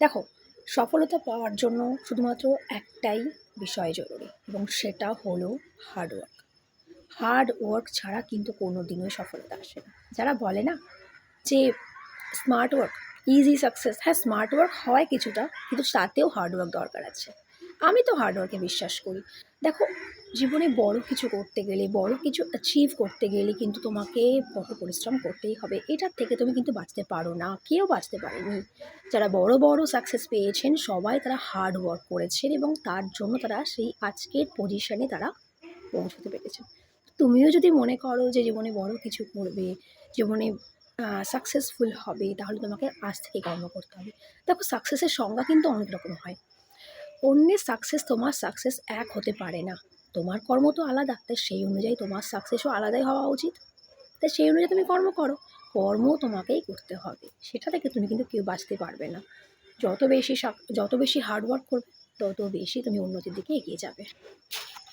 দেখো, সফলতা পাওয়ার জন্য শুধুমাত্র একটাই বিষয় জরুরি এবং সেটা হলো হার্ডওয়ার্ক হার্ড ওয়ার্ক ছাড়া কিন্তু কোনো দিনই সফলতা আসে না। যারা বলে না যে স্মার্ট ওয়ার্ক ইজি সাকসেস হ্যাঁ স্মার্ট ওয়ার্ক হয় কিছুটা, কিন্তু তাতেও হার্ড ওয়ার্ক দরকার আছে। আমি তো হার্ডওয়ার্কে বিশ্বাস করি। দেখো, জীবনে বড় কিছু করতে গেলে, বড় কিছু অ্যাচিভ করতে গেলে কিন্তু তোমাকে কঠোর পরিশ্রম করতেই হবে। এটার থেকে তুমি কিন্তু বাঁচতে পারো না, কেউ বাঁচতে পারেনি। যারা বড় বড় সাকসেস পেয়েছেন, সবাই তারা হার্ড ওয়ার্ক করেছেন এবং তার জন্য তারা সেই আজকের পজিশনে তারা পৌঁছতে পেরেছেন। তুমিও যদি মনে করো যে জীবনে বড় কিছু করবে, জীবনে সাকসেসফুল হবে, তাহলে তোমাকে আজ থেকে কর্ম করতে হবে। দেখো সাকসেসের সংজ্ঞা কিন্তু অনেক রকম হয়। অন্যের সাকসেস তোমার সাকসেস এক হতে পারে না। তোমার কর্ম তো আলাদা, তাই সেই অনুযায়ী তোমার সাকসেসও আলাদাই হওয়া উচিত। তাই সেই অনুযায়ী তুমি কর্ম করো। কর্ম তোমাকেই করতে হবে। সেটা থেকে তুমি কিন্তু কেউ বাঁচতে পারবে না। যত বেশি যত বেশি হার্ডওয়ার্ক করবে, তত বেশি তুমি উন্নতির দিকে এগিয়ে যাবে।